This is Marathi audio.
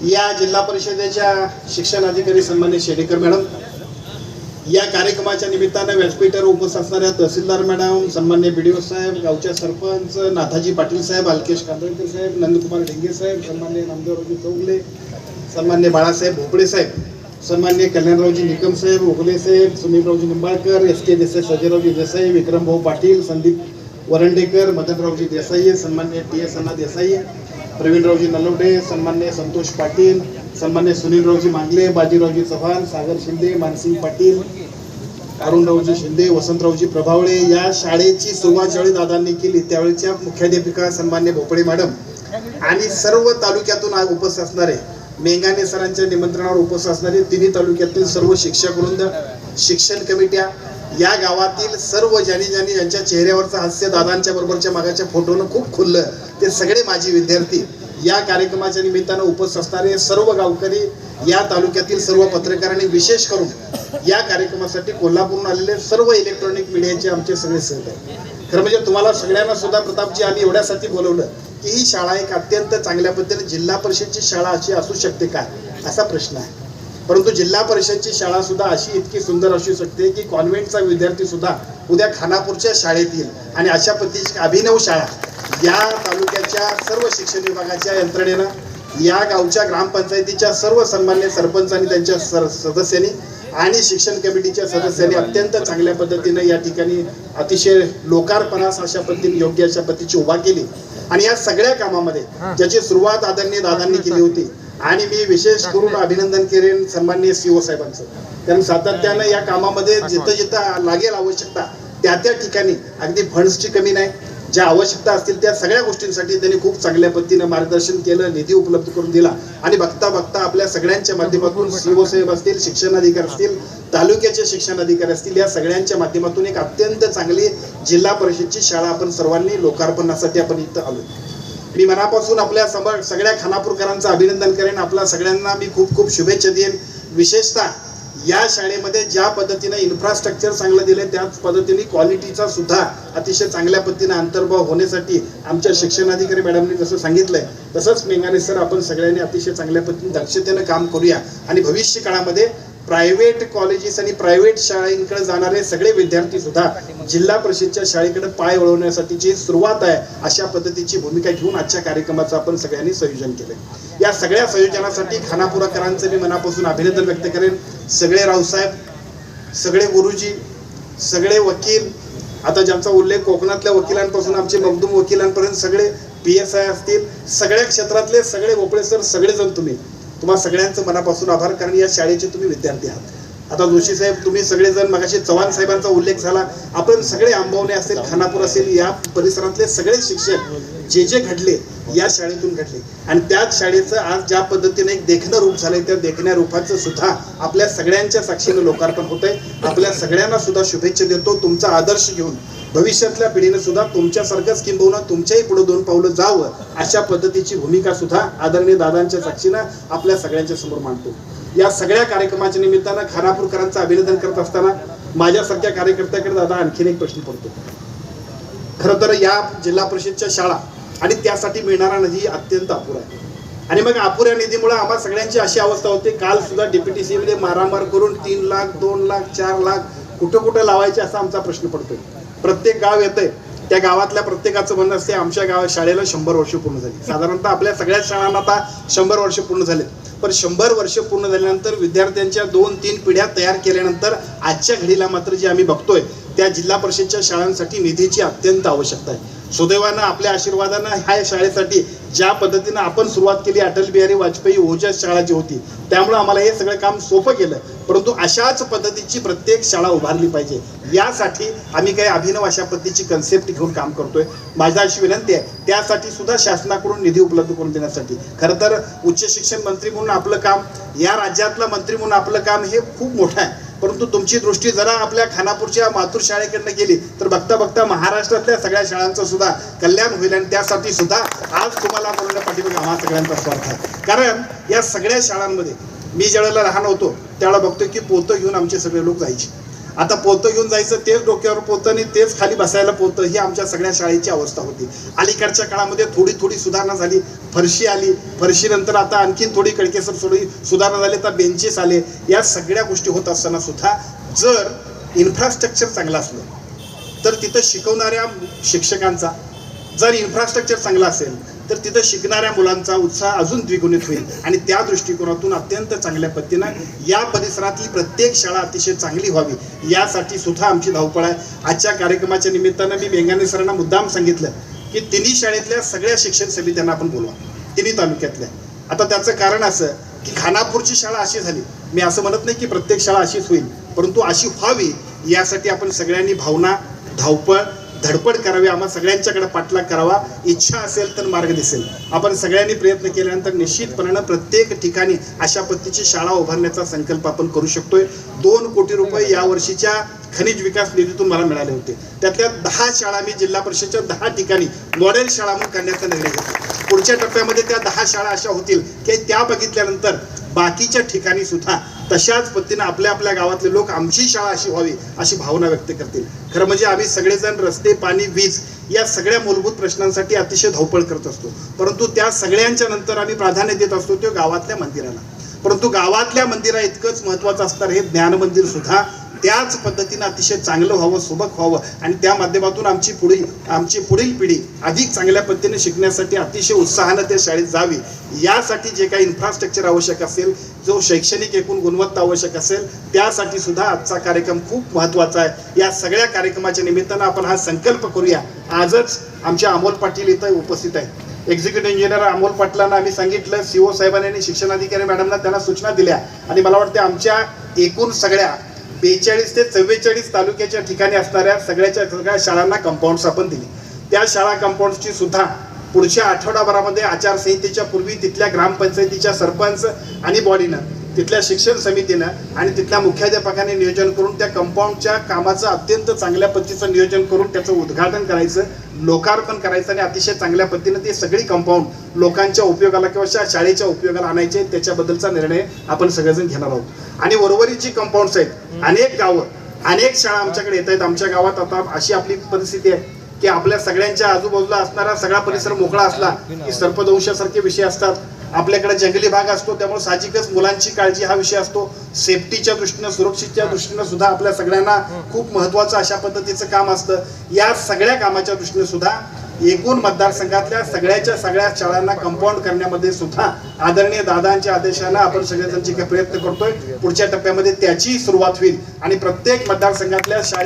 या जिल्हा परिषदेच्या शिक्षण अधिकारी सन्मान्य शेडेकर मॅडम या कार्यक्रमाच्या निमित्तानं व्यासपीठावर उपस्थित असणाऱ्या तहसीलदार मॅडम सन्मान्य बी डी ओ साहेब गावच्या सरपंच नाथाजी पाटील साहेब अल्केश कांदळकर साहेब नंदकुमार ढेंगे साहेब सन्मान्य नामदेवरावजी चौगले सन्मान्य बाळासाहेब भोपळे साहेब सन्मान्य कल्याणरावजी निकम साहेब ओगले साहेब सुनीलरावजी निंबाळकर एस के देसाई सजयरावजी देसाई विक्रमभाऊ पाटील संदीप वरंडेकर मदनरावजी देसाई सन्मान्य टी एस अण्णा देसाई प्रवीणरावजी नलवडे सन्मान्य संतोष पाटील सन्मान्य सुनीलरावजी मांगले बाजीरावजी चव्हाण सागर शिंदे मानसिंग पाटील अरुणरावजी शिंदे वसंतरावजी प्रभावळे या शाळेची सुरुवात ज्यावेळी दादांनी केली त्यावेळेच्या मुख्याध्यापिका सन्मान्य भोपळे मॅडम आणि सर्व तालुक्यातून आज उपस्थित असणारे मेंगाने सरांच्या निमंत्रणावर उपस्थित असणारे तिन्ही तालुक्यातील सर्व शिक्षक वृंद शिक्षण कमिट्या या गावातील सर्व ज्यांनी ज्यांनी यांच्या चेहऱ्यावरचं हास्य दादांच्या बरोबरच्या मागाच्या फोटोनं खूप खुललं ते सगळे माझे विद्यार्थी या कार्यक्रमाच्या निमित्तानं उपस्थित असणारे सर्व गावकरी या तालुक्यातील सर्व पत्रकारांनी विशेष करून या कार्यक्रमासाठी कोल्हापूरहून आलेले सर्व इलेक्ट्रॉनिक मीडियाचे आमचे सगळे सहकारी खरं म्हणजे तुम्हाला सगळ्यांना सुद्धा प्रतापजी आम्ही एवढ्यासाठी बोलवलं की ही शाळा एक अत्यंत चांगल्या पद्धतीने जिल्हा परिषदची शाळा अशी असू शकते का असा प्रश्न आहे. परंतु जिल्हा परिषदची शाळा सुद्धा अशी इतकी सुंदर असू शकते की कॉन्व्हेंटचा विद्यार्थी सुद्धा उद्या खानापूरच्या शाळेत येईल. आणि अशा पद्धतीची अभिनव शाळा या तालुक्याच्या सर्व शिक्षण विभागाच्या यंत्रणेनं या गावच्या ग्रामपंचायतीच्या सर्व सन्मान्य सरपंच आणि त्यांच्या सर सदस्यांनी आणि शिक्षण कमिटीच्या सदस्यांनी अत्यंत चांगल्या पद्धतीनं या ठिकाणी अतिशय लोकार्पणास अशा पद्धतीने योग्य अशा पद्धतीची उभा केली. आणि या सगळ्या कामामध्ये ज्याची सुरुवात आदरणीय दादांनी केली होती आणि मी विशेष करून अभिनंदन करेन सन्माननीय सीओ साहेबांचं. कारण सातत्यानं या कामामध्ये जिथं जिथं लागेल आवश्यकता त्या त्या ठिकाणी अगदी फंड्सची कमी नाही ज्या आवश्यकता असतील त्या सगळ्या गोष्टींसाठी त्यांनी खूप चांगल्या पद्धतीनं मार्गदर्शन केलं निधी उपलब्ध करून दिला. आणि बघता बघता आपल्या सगळ्यांच्या माध्यमातून सीओ साहेब असतील शिक्षण अधिकारी असतील तालुक्याचे शिक्षण अधिकारी असतील या सगळ्यांच्या माध्यमातून एक अत्यंत चांगली जिल्हा परिषदची शाळा आपण सर्वांनी लोकार्पणासाठी आपण इथं आलो मी मनापासून आपल्यासमोर सगळ्या खानापूरकरांचं अभिनंदन करेन. आपल्या सगळ्यांना मी खूप खूप शुभेच्छा देईन. विशेषतः या शाळेमध्ये ज्या पद्धतीनं इन्फ्रास्ट्रक्चर चांगलं दिले त्याच पद्धतीने क्वालिटीचा सुद्धा अतिशय चांगल्या पद्धतीने अंतर्भाव होण्यासाठी आमच्या शिक्षण अधिकारी मॅडमनी जसं सांगितलंय तसंच मेंगाने सर आपण सगळ्यांनी अतिशय चांगल्या पद्धतीने दक्षतेनं काम करूया. आणि भविष्य काळामध्ये प्रायव्हेट कॉलेजेस आणि प्रायव्हेट शाळेकडे जाणारे सगळे विद्यार्थी सुद्धा जिल्हा परिषदच्या शाळेकडे पाय वळवण्यासाठीची सुरुवात आहे अशा पद्धतीची भूमिका घेऊन आजच्या कार्यक्रमाचं आपण सगळ्यांनी संयोजन केलंय. या सगळ्या संयोजनासाठी खानापुराकरांचं मी मनापासून अभिनंदन व्यक्त करेन. सगळे रावसाहेब सगळे गुरुजी सगळे वकील आता ज्यांचा उल्लेख कोकणातल्या वकिलांपासून आमचे मगदूम वकिलांपर्यंत सगळे पी एस आय असतील सगळ्या क्षेत्रातले सगळे भोपळे सर सगळेजण तुम्ही. तुम्हा सगळ्यांचं मनापासून आभार कारण या शाळेचे तुम्ही विद्यार्थी आहात. आता जोशी साहेब तुम्ही सगळेजण मगाशी चव्हाण साहेबांचा उल्लेख झाला. आपण सगळे आंबवणे असेल खानापूर असेल या परिसरातले सगळे शिक्षक जे जे घडले या शाळेतून घडले. आणि त्याच शाळेचं आज ज्या पद्धतीने एक देखणं रूप झालंय त्या देखण्या रूपाचं सुद्धा आपल्या सगळ्यांच्या साक्षीनं लोकार्पण होतंय. आपल्या सगळ्यांना सुद्धा शुभेच्छा देतो तुमचा आदर्श घेऊन. भविष्यातल्या पिढीने सुद्धा तुमच्यासारखंच किंबहुना तुमच्याही पुढे दोन पावलं जावं अशा पद्धतीची भूमिका सुद्धा आदरणीय दादांच्या साक्षीनं आपल्या सगळ्यांच्या समोर मांडतो. या सगळ्या कार्यक्रमाच्या निमित्तानं खानापूरकरांचं अभिनंदन करत असताना माझ्यासारख्या कार्यकर्त्याकडे दादा आणखीन एक प्रश्न पडतो. खरं तर या जिल्हा परिषदच्या शाळा आणि त्यासाठी मिळणारा निधी अत्यंत अपुरा आहे. आणि मग अपुऱ्या निधीमुळे आम्हा सगळ्यांची अशी अवस्था होते. काल सुद्धा डीपीटीसी सीमध्ये मारामार करून तीन लाख दोन लाख चार लाख कुठं कुठं लावायचे असा आमचा प्रश्न पडतोय. प्रत्येक गाव येतंय. त्या गावातल्या प्रत्येकाचं म्हणणं असते आमच्या गावात शाळेला शंभर वर्ष पूर्ण झाली. साधारणतः आपल्या सगळ्याच शाळांना आता शंभर वर्ष पूर्ण झाले. पण शंभर वर्ष पूर्ण झाल्यानंतर विद्यार्थ्यांच्या दोन तीन पिढ्या तयार केल्यानंतर आजच्या घडीला मात्र जे आम्ही बघतोय त्या जिल्हा परिषदच्या शाळांसाठी निधीची अत्यंत आवश्यकता आहे. सुदैवानं आपल्या आशीर्वादानं ह्या शाळेसाठी ज्या पद्धतीनं आपण सुरुवात केली अटल बिहारी वाजपेयी ओजस शाळा जी होती त्यामुळे आम्हाला हे सगळं काम सोपं केलं. परंतु अशाच पद्धतीची प्रत्येक शाळा उभारली पाहिजे. यासाठी आम्ही काही अभिनव अशा पद्धतीची कन्सेप्ट घेऊन काम करतोय. माझी अशी विनंती आहे त्यासाठी सुद्धा शासनाकडून निधी उपलब्ध करून देण्यासाठी. खरं तर उच्च शिक्षण मंत्री म्हणून आपलं काम या राज्यातला मंत्री म्हणून आपलं काम हे खूप मोठं आहे. परंतु तुमची दृष्टी जरा आपल्या खानापूरच्या मातृ शाळेकडनं गेली तर बघता बघता महाराष्ट्रातल्या सगळ्या शाळांचं सुद्धा कल्याण होईल आणि त्यासाठी सुद्धा आज तुम्हाला बोलण्या पाठीमागे हा सगळ्यांचा स्वार्थ आहे. कारण या सगळ्या शाळांमध्ये मी ज्यावेळेला लहान होतो त्यावेळेला बघतोय की पोतं घेऊन आमचे सगळे लोक जायचे. आता पोतं घेऊन जायचं तेच डोक्यावर पोतं आणि तेच खाली बसायला पोतं ही आमच्या सगळ्या शाळेची अवस्था होती. अलीकडच्या काळामध्ये थोडी थोडी सुधारणा झाली फरशी आली. फरशीनंतर आता आणखीन थोडी कडकेसर थोडी सुधारणा झाली तर बेंचेस आले. या सगळ्या गोष्टी होत असताना सुद्धा जर इन्फ्रास्ट्रक्चर चांगलं असलं तर तिथं शिकवणाऱ्या शिक्षकांचा जर इन्फ्रास्ट्रक्चर चांगलं असेल तर तिथं शिकणाऱ्या मुलांचा उत्साह अजून द्विगुणित होईल. आणि त्या दृष्टिकोनातून अत्यंत चांगल्या पद्धतीनं या परिसरातली प्रत्येक शाळा अतिशय चांगली व्हावी. यासाठी सुद्धा आमची धावपळ आहे. आजच्या कार्यक्रमाच्या निमित्तानं मी मेंगाने सरांना मुद्दाम सांगितलं की तिन्ही शाळेतल्या सगळ्या शिक्षण समित्यांना आपण बोलवा. तिन्ही तालुक्यातल्या. आता त्याचं कारण असं की खानापूरची शाळा अशी झाली. मी असं म्हणत नाही की प्रत्येक शाळा अशीच होईल परंतु अशी व्हावी यासाठी आपण सगळ्यांनी भावना धावपळ धडपड करावी आम्हा सगळ्यांच्याकडे पाठलाग करावा इच्छा असेल तर मार्ग दिसेल. आपण सगळ्यांनी प्रयत्न केल्यानंतर निश्चितपणानं प्रत्येक ठिकाणी अशा पद्धतीची शाळा उभारण्याचा संकल्प आपण करू शकतोय. दोन कोटी रुपये या वर्षीच्या खनिज विकास निधीतून मला मिळाले होते. त्यातल्या दहा शाळा मी जिल्हा परिषदच्या दहा ठिकाणी मॉडेल शाळा म्हणून करण्याचा निर्णय घेतला. पुढच्या टप्प्यामध्ये त्या दहा शाळा अशा होतील की त्या बघितल्यानंतर बाकीच्या ठिकाणी सुद्धा तशाच पद्धतीनं आपल्या आपल्या गावातले लोक आमची शाळा अशी व्हावी अशी भावना व्यक्त करतील. खरं म्हणजे आम्ही सगळेजण रस्ते पाणी वीज या सगळ्या मूलभूत प्रश्नांसाठी अतिशय धावपळ करत असतो. परंतु त्या सगळ्यांच्या नंतर आम्ही प्राधान्य देत असतो तो गावातल्या मंदिराला. परंतु गावातल्या मंदिरा इतकंच महत्वाचं असणार हे ज्ञान मंदिर सुद्धा त्याच पद्धतीनं अतिशय चांगलं व्हावं सुबक व्हावं. आणि त्या माध्यमातून आमची पुढील आमची पुढील पिढी अधिक चांगल्या पद्धतीने शिकण्यासाठी अतिशय उत्साहानं त्या शाळेत जावी. यासाठी जे काही इन्फ्रास्ट्रक्चर आवश्यक असेल जो शैक्षणिक एकूण गुणवत्ता आवश्यक असेल त्यासाठी सुद्धा आजचा कार्यक्रम खूप महत्त्वाचा आहे. या सगळ्या कार्यक्रमाच्या निमित्तानं आपण हा संकल्प करूया. आजच आमच्या अमोल पाटील इथं उपस्थित आहेत. एक्झिक्युटिव्ह इंजिनियर अमोल पाटलांना आम्ही सांगितलं सीओ साहेबांनी आणि शिक्षणाधिकारी मॅडमना त्यांना सूचना दिल्या. आणि मला वाटते आमच्या एकूण सगळ्या बेचाळीस ते चव्वेचाळीस तालुक्याच्या ठिकाणी असणाऱ्या सगळ्याच्या सगळ्या शाळांना कंपाऊंड्स आपण दिली. त्या शाळा कंपाऊंड्सची सुद्धा पुढच्या आठवडाभरामध्ये आचारसंहितेच्या पूर्वी तिथल्या ग्रामपंचायतीच्या सरपंच आणि बॉडीनं तिथल्या शिक्षण समितीनं आणि तिथल्या मुख्याध्यापकाने नियोजन करून त्या कंपाऊंडच्या कामाचं अत्यंत चांगल्या पद्धतीचं नियोजन करून त्याचं उद्घाटन करायचं लोकार्पण करायचं आणि अतिशय चांगल्या पद्धतीनं ते सगळी कंपाऊंड लोकांच्या उपयोगाला किंवा शाळेच्या उपयोगाला आणायचे त्याच्याबद्दलचा निर्णय आपण सगळेजण घेणार आहोत. आणि उर्वरित जी कंपाऊंड्स आहेत अनेक गावं अनेक शाळा आमच्याकडे येत आहेत. आमच्या गावात आता अशी आपली परिस्थिती आहे की आपल्या सगळ्यांच्या आजूबाजूला असणारा सगळा परिसर मोकळा असला की सर्पदंशासारखे विषय असतात. आपल्याकडे जंगली भाग असतो त्यामुळे साहजिकच मुलांची काळजी हा विषय असतो. सेफ्टीच्या दृष्टीनं सुरक्षेच्या दृष्टीनं सुद्धा आपल्या सगळ्यांना खूप महत्वाचं अशा पद्धतीचं काम असतं. या सगळ्या कामाच्या दृष्टीने सुद्धा एकूण मतदारसंघातल्या सगळ्याच्या सगळ्या शाळांना कंपाऊंड करण्यामध्ये सुद्धा आदरणीय दादांच्या आदेशानं आपण सगळेजण जे काही प्रयत्न करतोय. पुढच्या टप्प्यामध्ये त्याची सुरुवात होईल. आणि प्रत्येक मतदारसंघातल्या शाळे